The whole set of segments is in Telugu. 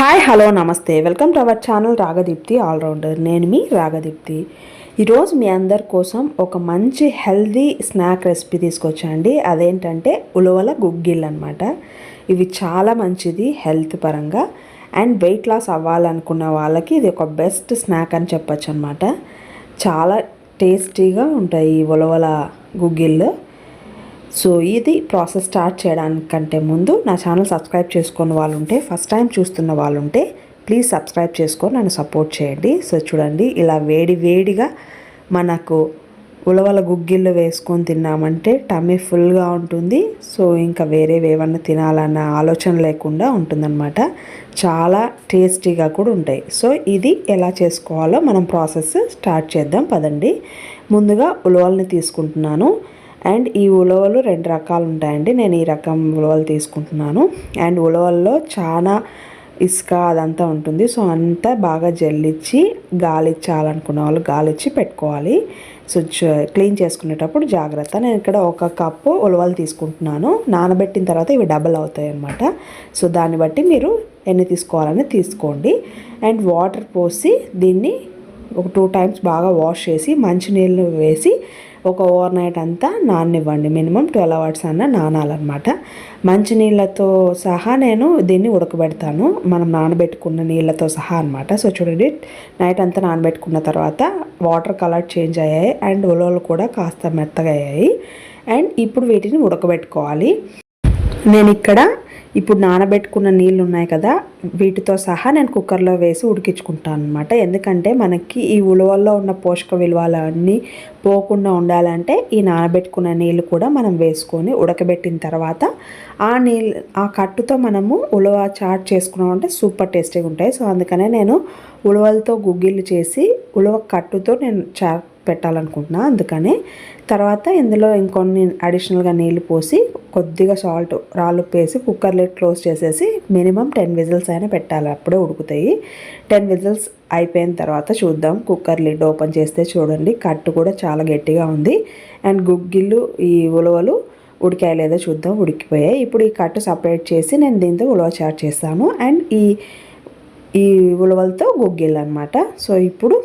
Hi hello namaste. Welcome to our channel Ragadeepthi all rounder నేను మీ రాగదీప్తి ఈరోజు మీ అందరి కోసం ఒక మంచి హెల్దీ స్నాక్ రెసిపీ తీసుకొచ్చండి అదేంటంటే ఉలవల గుగ్గిల్ అనమాట ఇవి చాలా మంచిది హెల్త్ పరంగా. అండ్ వెయిట్ లాస్ అవ్వాలనుకున్న వాళ్ళకి ఇది ఒక బెస్ట్ స్నాక్ అని చెప్పొచ్చు అనమాట చాలా టేస్టీగా ఉంటాయి ఈ ఉలవల గుగ్గిళ్ళు. సో ఇది ప్రాసెస్ స్టార్ట్ చేయడానికంటే ముందు నా ఛానల్ సబ్స్క్రైబ్ చేసుకున్న వాళ్ళు ఉంటే ఫస్ట్ టైం చూస్తున్న వాళ్ళు ఉంటే ప్లీజ్ సబ్స్క్రైబ్ చేసుకొని నన్ను సపోర్ట్ చేయండి. సో చూడండి ఇలా వేడి వేడిగా మనకు ఉలవల గుగ్గిళ్ళు వేసుకొని తిన్నామంటే టమ్మీ ఫుల్గా ఉంటుంది. సో ఇంకా వేరేవి ఏమన్నా తినాలన్న ఆలోచన లేకుండా ఉంటుందన్నమాట. చాలా టేస్టీగా కూడా ఉంటాయి. సో ఇది ఎలా చేసుకోవాలో మనం ప్రాసెస్ స్టార్ట్ చేద్దాం పదండి. ముందుగా ఉలవల్ని తీసుకుంటున్నాను. అండ్ ఈ ఉలవలు రెండు రకాలు ఉంటాయండి నేను ఈ రకం ఉలవలు తీసుకుంటున్నాను. అండ్ ఉలవల్లో చాలా ఇసుక అదంతా ఉంటుంది. సో అంతా బాగా జల్లిచ్చి గాలిచ్చాలనుకున్న వాళ్ళు గాలిచ్చి పెట్టుకోవాలి. సో క్లీన్ చేసుకునేటప్పుడు జాగ్రత్త. నేను ఇక్కడ ఒక కప్పు ఉలవలు తీసుకుంటున్నాను. నానబెట్టిన తర్వాత ఇవి డబల్ అవుతాయి అనమాట సో దాన్ని బట్టి మీరు ఎన్ని తీసుకోవాలని తీసుకోండి. అండ్ వాటర్ పోసి దీన్ని ఒక టూ టైమ్స్ బాగా వాష్ చేసి మంచినీళ్ళు వేసి ఒక ఓవర్ నైట్ అంతా నాననివ్వండి. మినిమం ట్వెల్వ్ అవర్స్ అన్న నానాలన్నమాట. మంచినీళ్ళతో సహా నేను దీన్ని ఉడకబెడతాను. మనం నానబెట్టుకున్న నీళ్ళతో సహా అనమాట సో చూడండి నైట్ అంతా నానబెట్టుకున్న తర్వాత వాటర్ కలర్ చేంజ్ అయ్యాయి అండ్ ఉలవలు కూడా కాస్త మెత్తగా అయ్యాయి. అండ్ ఇప్పుడు వీటిని ఉడకబెట్టుకోవాలి. నేను ఇక్కడ ఇప్పుడు నానబెట్టుకున్న నీళ్ళు ఉన్నాయి కదా వీటితో సహా నేను కుక్కర్లో వేసి ఉడికించుకుంటాను అనమాట ఎందుకంటే మనకి ఈ ఉలవల్లో ఉన్న పోషక విలువలు అన్నీ పోకుండా ఉండాలంటే ఈ నానబెట్టుకున్న నీళ్ళు కూడా మనం వేసుకొని ఉడకబెట్టిన తర్వాత ఆ నీళ్ళు ఆ కట్టుతో మనము ఉలవ చాట్ చేసుకున్నాం అంటే సూపర్ టేస్టీగా ఉంటాయి. సో అందుకనే నేను ఉలవలతో గుగ్గిళ్ళు చేసి ఉలవ కట్టుతో నేను చాట్ పెట్టాలనుకుంటున్నా. అందుకనే తర్వాత ఇందులో ఇంకొన్ని అడిషనల్గా నీళ్ళు పోసి కొద్దిగా సాల్ట్ రాళ్ళు వేసి కుక్కర్ లిడ్ క్లోజ్ చేసేసి మినిమం టెన్ విజిల్స్ అయినా పెట్టాలి. అప్పుడే ఉడుకుతాయి. టెన్ విజిల్స్ అయిపోయిన తర్వాత చూద్దాం. కుక్కర్ లిడ్ ఓపెన్ చేస్తే చూడండి. కట్టు కూడా చాలా గట్టిగా ఉంది. అండ్ గుగ్గిళ్ళు ఈ ఉలవలు ఉడికాయ లేదో చూద్దాం. ఉడికిపోయాయి. ఇప్పుడు ఈ కట్టు సపరేట్ చేసి నేను దీంతో ఉలవ చాట్ చేస్తాను. అండ్ ఈ ఈ ఉలవలతో గుగ్గిళ్ళు అనమాట సో ఇప్పుడు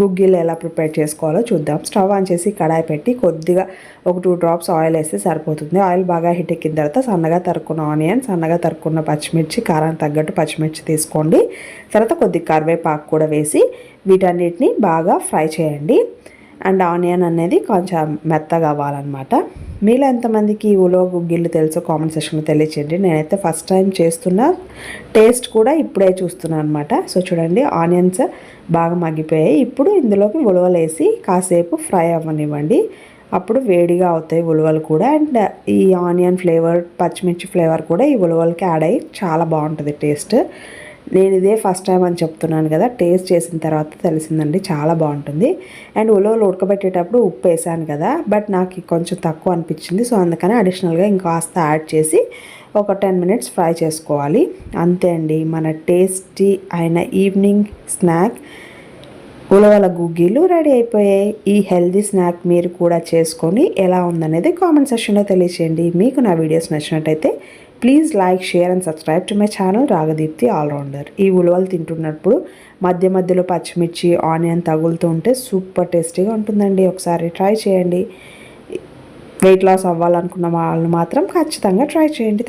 గుగ్గిలు ఎలా ప్రిపేర్ చేసుకోవాలో చూద్దాం. స్టవ్ ఆన్ చేసి కడాయి పెట్టి కొద్దిగా ఒక టూ డ్రాప్స్ ఆయిల్ వేస్తే సరిపోతుంది. ఆయిల్ బాగా హిట్ ఎక్కిన తర్వాత సన్నగా తరుక్కున్న ఆనియన్ సన్నగా తరుక్కున్న పచ్చిమిర్చి కారానికి తగ్గట్టు పచ్చిమిర్చి తీసుకోండి. తర్వాత కొద్దిగా కరివేపాకు కూడా వేసి వీటన్నిటిని బాగా ఫ్రై చేయండి. అండ్ ఆనియన్ అనేది కొంచెం మెత్తగా అవ్వాలన్నమాట. మీలో ఎంతమందికి ఉలో గుగ్గిళ్ళు తెలుసో కామెంట్ సెక్షన్లో తెలియచేయండి. నేనైతే ఫస్ట్ టైం చేస్తున్నా టేస్ట్ కూడా ఇప్పుడే చూస్తున్నాను అనమాట సో చూడండి ఆనియన్స్ బాగా మగ్గిపోయాయి. ఇప్పుడు ఇందులోకి ఉలవలు వేసి కాసేపు ఫ్రై అవ్వనివ్వండి. అప్పుడు వేడిగా అవుతాయి ఉలవలు కూడా. అండ్ ఈ ఆనియన్ ఫ్లేవర్ పచ్చిమిర్చి ఫ్లేవర్ కూడా ఈ ఉలవలకి యాడ్ అయ్యి చాలా బాగుంటుంది టేస్ట్. నేను ఇదే ఫస్ట్ టైం అని చెప్తున్నాను కదా టేస్ట్ చేసిన తర్వాత తెలిసిందండి చాలా బాగుంటుంది. అండ్ ఉలవలు ఉడకబెట్టేటప్పుడు ఉప్పు వేసాను కదా బట్ నాకు కొంచెం తక్కువ అనిపించింది సో అందుకని అడిషనల్గా ఇంకాస్త యాడ్ చేసి ఒక టెన్ మినిట్స్ ఫ్రై చేసుకోవాలి. అంతే అండి మన టేస్టీ అయిన ఈవినింగ్ స్నాక్. ఉలవల గుగ్గీలు రెడీ అయిపోయాయి. ఈ హెల్దీ స్నాక్ మీరు కూడా చేసుకొని ఎలా ఉందనేది కామెంట్ సెక్షన్లో తెలియచేయండి. మీకు నా వీడియోస్ నచ్చినట్టయితే please like share and subscribe to my channel Ragadeepthi all rounder. ఈ ఉలవలు తింటున్నప్పుడు మధ్య మధ్యలో పచ్చిమిర్చి ఆనియన్ తగులుతూ ఉంటే సూపర్ టేస్టీగా ఉంటుందండి. ఒకసారి ట్రై చేయండి. వెయిట్ లాస్ అవ్వాలనుకున్న వాళ్ళు మాత్రం ఖచ్చితంగా ట్రై చేయండి.